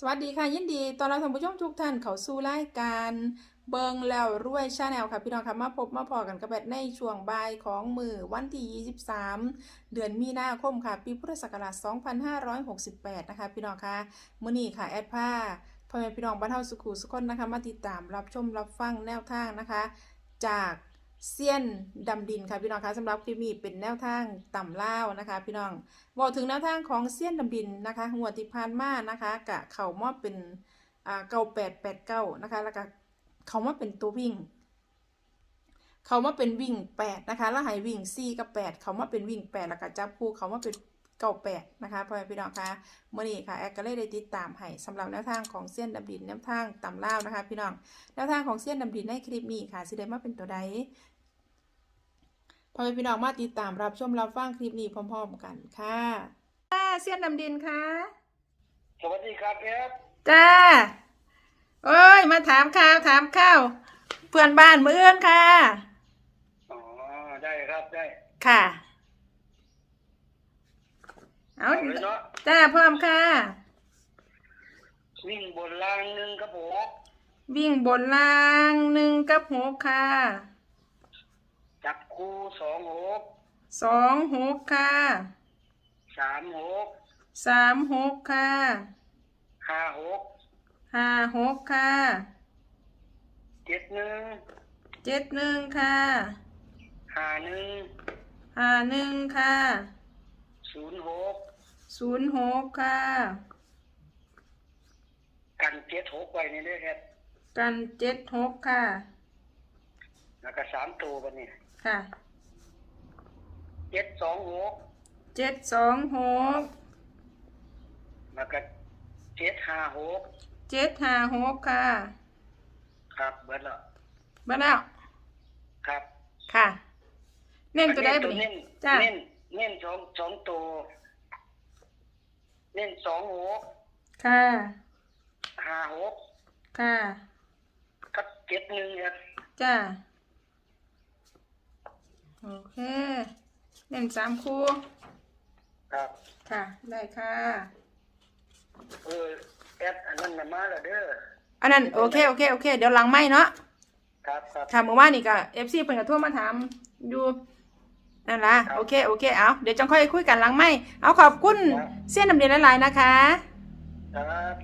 สวัสดีค่ะยินดีตอนรับท่านผู้ชมทุกท่านเขาสู่รายการเบิงแล้วรวยชาแนลค่ะพี่น้องค่ะมาพบมาพอกันกับแบบในช่วงบ่ายของมือวันที่ 23 เดือนมีนาคมค่ะ ปีพุทธศักราช 2568 นะคะ พี่น้องค่ะมื้อนี้ค่ะแอดผ้าพ่อแม่พี่น้องบ้านเฮาสุขุสุขคนนะคะ มาติดตามรับชมรับฟังแนวทางนะคะ จาก เซียนดำดินค่ะพี่น้องคะสำหรับคลิปนี้เป็นแนวทางต่ำเล่านะคะ พี่น้องบอกถึงแนวทางของเซียนดำดินนะคะหัวติพานมานะคะกะเข่ามอบเป็นอ่าเก้าแปดแปดเก้านะคะแล้วก็เข่ามาเป็นตัววิ่ง เขามาเป็นวิ่งแปดนะคะแล้วหายวิ่งสี่กับแปดเขามาเป็นวิ่งแปดแล้วก็จับคู่เขามาเป็น เก้าแปดนะคะพ่อแม่พี่น้องคะเมื่อนี้ค่ะแอดก็เลยได้ติดตามให้สำหรับแนวทางของเซียนดำดินแนวทางต่ำเล่าวนะคะพี่น้องแนวทางของเซียนดำดินในคลิปนี้ค่ะสิได้มาเป็นตัวใดพ่อแม่พี่น้องมาติดตามรับชมรับฟังคลิปนี้พร้อม ๆ กันค่ะค่ะเสี้ยนดำดินค่ะ สวัสดีครับครับจ้าเอ้ยมาถามข่าวถามข้าวเพื่อนบ้านมือเอื้อนค่ะอ๋อได้ครับได้ค่ะ เอาเอาเลยเนาะจ้าพร้อมค่ะ วิ่งบนรางหนึ่งครับผมวิ่งบนล่างหนึ่งกับหกค่ะ จับคู่สองหกสองหกค่ะสามหกสามหกค่ะห้าหกห้าหกค่ะเจ็ดหนึ่งเจ็ดหนึ่งค่ะห้าหนึ่งห้าหนึ่งค่ะศูนย์หก ศูนย์หกค่ะ กันเจ็ดหกไว้นี่ด้วยครับ กันเจ็ดหกค่ะ แล้วก็สามตัวกันนี่ค่ะ เจ็ดสองหกเจ็ดสองหกแล้วก็เจ็ดห้าหกเจ็ดห้าหกค่ะ ครับเบิดแล้วมาแล้วครับ ค่ะ เน้นตัวได้ตับ่วนี่เน้นจ้า เน้นเน้นสองสองตัว เน้นสองหกค่ะ ห้าหกค่ะ กับเจ็ดหนึ่งครับจ้า โอเค เน้นสามคู่ครับ ค่ะ ได้ค่ะ เออแอดอันนั้นน่ะมาแล้วเด้ออันนั้นโอเคโอเคโอเค เดี๋ยวหลังไม่เนาะครับครับ ค่ะเมื่อวานนี่ก็เอฟซีเพิ่นก็โทรมาถามอยู่ นั่นล่ะครับโอเคโอเคเอาเดี๋ยวจังค่อยคุยกันหลังไม่เอาขอบคุณครับเส้นนำเรียนหลายๆนะคะครับ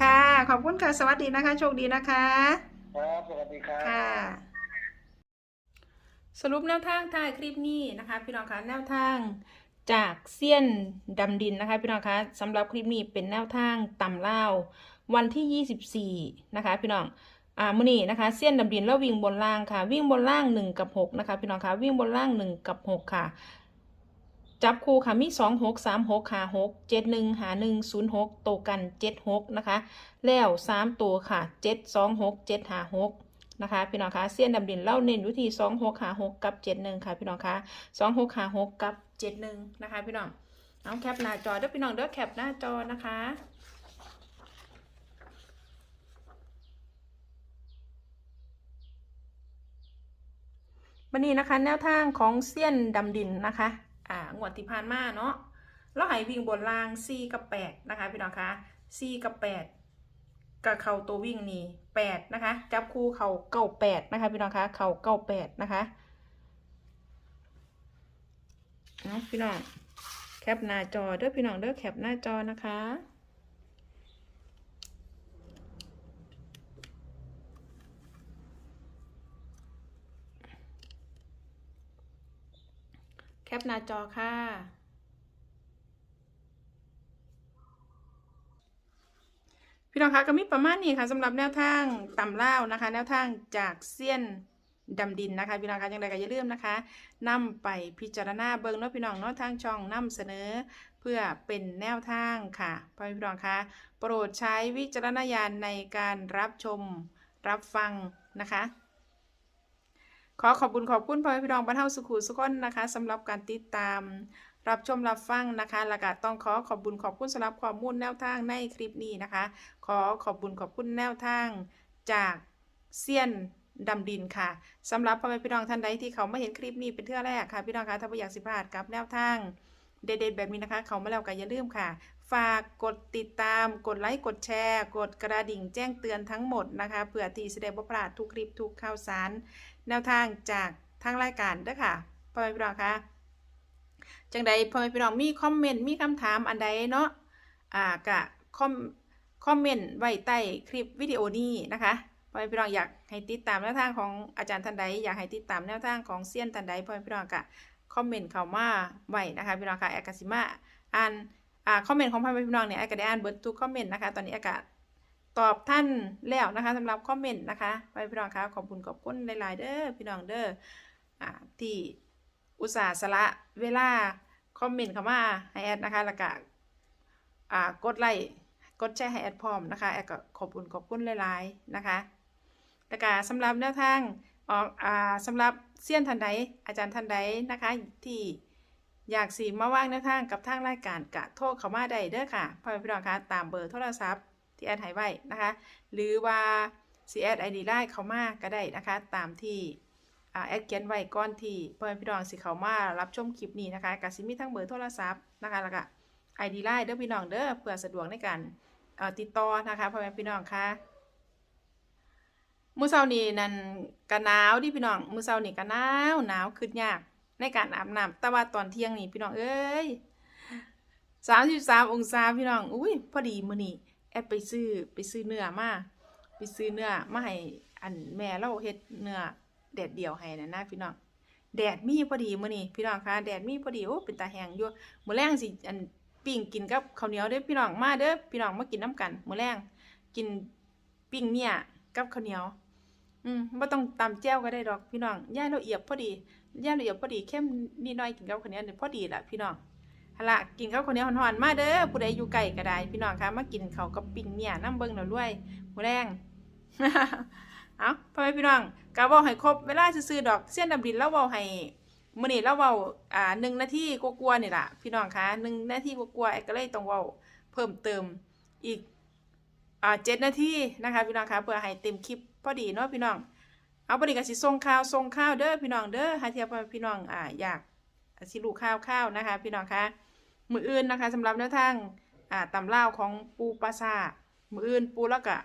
ค่ะ ขอบคุณค่ะ สวัสดีนะคะ โชคดีนะคะครับสวัสดีครับค่ะ สรุปแนวทางท้ายคลิปนี้นะคะ พี่น้องคะแนวทางจากเซียนดำดินนะคะ พี่น้องคะสำหรับคลิปนี้เป็นแนวทางต่ำเล่าววันที่ 24 นะคะ พี่น้อง อ่ามือนี้นะคะเซียนดำดินแล้ววิ่งบนล่างค่ะ วิ่งบนล่าง 1 กับ 6 นะคะพี่น้องคะวิ่งบนล่าง 1 กับ 6 ค่ะ จับคู่ค่ะมี 2 6 3 6 5 6 7 1หา1 0 6 โตกัน 7 6 นะคะ แล้ว 3 ตัวค่ะ 7 2 6 7หา6นะคะพี่น้องคะเสี้ยนดำดินเล่าเน้นวิธี2 6หา6กับ7 1ค่ะพี่น้องคะ2 6หา6กับ7 1นะคะพี่น้องเอาแคปหน้าจอเด้อพี่น้องเด้อแคปหน้าจอนะคะ วันนี้นะคะ แนวทางของเซียนดำดินนะคะ อ่างวดที่ผ่านมาเนาะแล้วให้วิ่งบนล่าง4กับ8นะคะพี่น้องคะ4กับ8กับเข่าตัววิ่งนี่8นะคะ จับคู่เข่าเก้า8นะคะพี่น้องคะเข่าเก้า8นะคะเอาพี่น้องแคปหน้าจอเด้อพี่น้องเด้อแคปหน้าจอนะคะ แคปหน้าจอค่ะ พี่น้องคะก็มีประมาณนี้ค่ะสำหรับแนวทางตำเล่านะคะ แนวทางจากเซียนดำดินนะคะ พี่น้องคะยังไงก็อย่าลืมนะคะนำไปพิจารณาเบิ่งเนาะพี่น้องเนาะทางช่องนำเสนอ เพื่อเป็นแนวทางค่ะพ่อพี่น้องคะโปรดใช้วิจารณญาณในการรับชมรับฟังนะคะ ขอขอบคุณขอบคุณพ่อแม่พี่น้องบ้านเฮาสุขุสุขคนนะคะสำหรับการติดตาม รับชมรับฟังนะคะแล้วก็ต้องขอขอบคุณขอบคุณสำหรับข้อมูลแนวทางในคลิปนี้นะคะ ขอขอบคุณขอบคุณแนวทางจากเซียนดำดินค่ะสำหรับพ่อแม่พี่น้องท่านใดที่เขาไมาเห็นคลิปนี้เป็นเทื่อแรกค่ะพี่น้องคะถ้าอยากสิพลาดกับแนวทางเด็ดๆแบบนี้นะคะ เขามาแล้วก็อย่าลืมค่ะ ฝากกดติดตาม กดไลค์ กดแชร์ กดกระดิ่งแจ้งเตือนทั้งหมดนะคะ เพื่อที่จะได้บ่พลาดทุกคลิปทุกข่าวสาร แนวทางจากทางรายการเด้อค่ะพ่อแม่พี่น้องคะจังใดพ่อแม่พี่น้องมีคอมเมนต์มีคำถามอันใดเนาะอ่ากะคอมคอมเมนต์ไว้ใต้คลิปวิดีโอนี้นะคะพ่อแม่พี่น้องอยากให้ติดตามแนวทางของอาจารย์ท่านใดอยากให้ติดตามแนวทางของเซียนท่านใดพ่อแม่พี่น้องกะคอมเมนต์เข้ามาไว้นะคะพี่น้องค่ะแอกาซิมาอ่านอ่าคอมเมนต์ของพ่อแม่พี่น้องเนี่ยแอกก็ได้อ่านเบิร์ดทุกคอมเมนต์นะคะตอนนี้แอกก็ ตอบท่านแล้วนะคะสำหรับคอมเมนต์นะคะพ่อแม่พี่น้องคะขอบคุณขอบคุณหลายๆเด้อพี่น้องเด้ออ่าที่อุตส่าห์สละเวลาคอมเมนต์เข้ามาให้แอดนะคะแล้วก็อ่ากดไลค์กดแชร์ให้แอดพร้อมนะคะแอดก็ขอบคุณขอบคุณหลายๆนะคะแล้วก็สำหรับแนวทางออกอ่าสำหรับเซียนทันใดอาจารย์ทันใดนะคะที่อยากสีมาว่างแนวทางกับทางรายการกะโทรเขามาได้เด้อค่ะพ่อพี่น้องคะตามเบอร์โทรศัพท์ ที่แอดให้ไว้นะคะ หรือว่าสีแอดไอดีไลน์เข้ามาก็ได้นะคะ ตามที่แอดเขียนไว้ก่อนที่เพื่อแม่พี่น้องสิเขามารับชมคลิปนี้นะคะกสิมีทั้งเบอร์โทรศัพท์นะคะแล้วก็ไอดีไลน์เด้อพี่น้องเด้อเพื่อสะดวกในการติดต่อนะคะพ่อแม่พี่น้องค่ะมื้อเช้านี้นั่นก็หนาวดิพี่น้องมื้อเช้านี้ก็หนาวหนาวขึ้นยากในการอาบน้ำแต่ว่าตอนเที่ยงนี่พี่น้องเอ้ย33องศาพี่น้องอุ้ยพอดีมื้อนี้ แอบไปซื้อไปซื้อเนื้อมาไปซื้อเนื้อมาให้อันแม่เราเฮ็ดเนื้อแดดเดียวให้นะนะพี่น้องแดดมีพอดีมื้อนี้พี่น้องคะแดดมีพอดีโอ้เป็นตาแห้งอยู่มื้อแรงสิอันปิ้งกินกับข้าวเหนียวเด้อพี่น้องมาเด้อพี่น้องมากินน้ำกันมื้อแรงกินปิ้งเนี่ยกับข้าวเหนียว อืมบ่ต้องตำแจ่วก็ได้ดอกพี่น้องย่ายละเอียดพอดีย่ายละเอียดพอดีเข้มนิดหน่อยกินกับข้าวเหนียวนี่พอดีล่ะพี่น้อง ละกินข้าวเหนียวร้อนๆมาเด้อผู้ใดอยู่ไกลก็ได้ พี่น้องคะมากินเขากับปิ้งเนี่ยน้ำเบิ่งแล้วรวยมื้อแรงเอ้าพ่อแม่พี่น้องก็เว้าให้ครบเวลาซื่อดอกเส้นดำดินแล้วเว้าให้มื้อนี้เราเว้าอ่า1นาทีกว่าๆนี่แหละพี่น้องคะ1นาทีกว่าๆไอ้ก็เลยต้องเว้าเพิ่มเติมอีกอ่าเจ็ดนาทีนะคะพี่น้องคะเพื่อให้เต็มคลิปพอดีเนาะพี่น้องเอาพอดีกับสิส่งข่าวส่งข่าวเด้อพี่น้องเด้อหาเทียบพี่น้องอ่าอยากสิลูกข่าวข่าวนะคะ พี่น้องคะ มืออื่นนะคะสำหรับแนวทางอ่าตำเล่าวของปูปลาซามืออื่นปูแล้วก็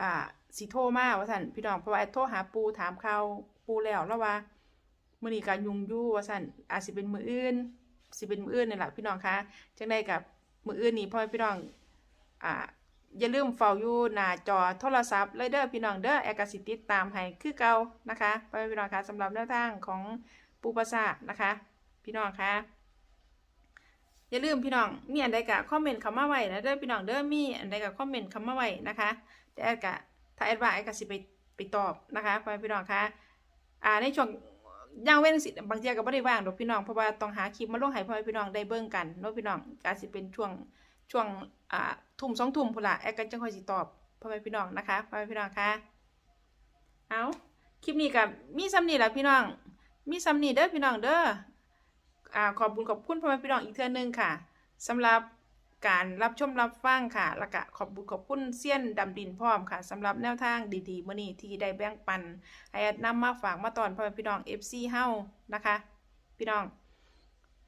อ่าสิโทรมาว่าสันพี่น้องเพราะว่าโทรหาปูถามเขาปูแล้วแล้วว่ามือนี้ก็ยุ่งยู่ว่าสันอาจสิเป็นมืออื่นสิเป็นมืออื่นนี่แหละพี่น้องคะจังได้กับมืออื่นนี่พ่อแม่พี่น้องอ่าอย่าลืมเฝ้าอยู่หน้าจอโทรศัพท์เลยเด้อพี่น้องเด้อแอร์กสิติดตามให้คือเก่านะคะพ่อแม่พี่น้องคะสำหรับแนวทางของปูปราสาทนะคะ พี่น้องคะ อย่าลืมพี่น้องมีอันใดกะคอมเมนต์คำมาไว้นะเด้อพี่น้องเด้อมีอันใดกะคอมเมนต์คำมาไว้นะคะแต่แอดกะถ้าแอดว่าแอดกะสิไปไปตอบนะคะพ่อแม่พี่น้องคะอ่าในช่วงย่างเว้นสิบางเทีก็บ่ได้ว่างดอกพี่น้องเพราะว่าต้องหาคลิปมาลงให้พ่อพี่น้องได้เบิ่งกันเนาะพี่น้องก็สิเป็นช่วงช่วงอ่าทุ่มสองทุ่มพุ่นละแอดก็จังค่อยสิตอบพ่อแม่พี่น้องนะคะพ่อแม่พี่น้องคะเอาคลิปนี้กับมีซ้ำนี่แหละพี่น้อง มีซ้ำนี่เด้อพี่น้องเด้อ อขอบคุณขอบคุณพ่อแม่พี่น้องอีกเทื่อนึงค่ะสำหรับการรับชมรับฟังค่ะแล้วก็ขอบคุณขอบคุณเซียนดำดินพร้อมค่ะสำหรับแนวทางดีๆมื้อนี้ที่ได้แบ่งปันให้อดนำมาฝากมาตอนพ่อแม่พี่น้อง FC เฮานะคะ พี่น้อง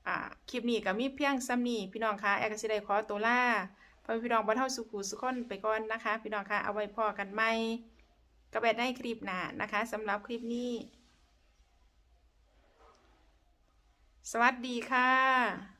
อ่าคลิปนี้ก็มีเพียงซ้ำนี้พี่น้องคะแอร์กสิได้ขอตัวลาพ่อแม่พี่น้องบ่เท่าสุขุสุขคนไปก่อนนะคะ พี่น้องคะเอาไว้พอกันใหม่ก็แบบในคลิปหน้านะคะสำหรับคลิปนี้ สวัสดีค่ะ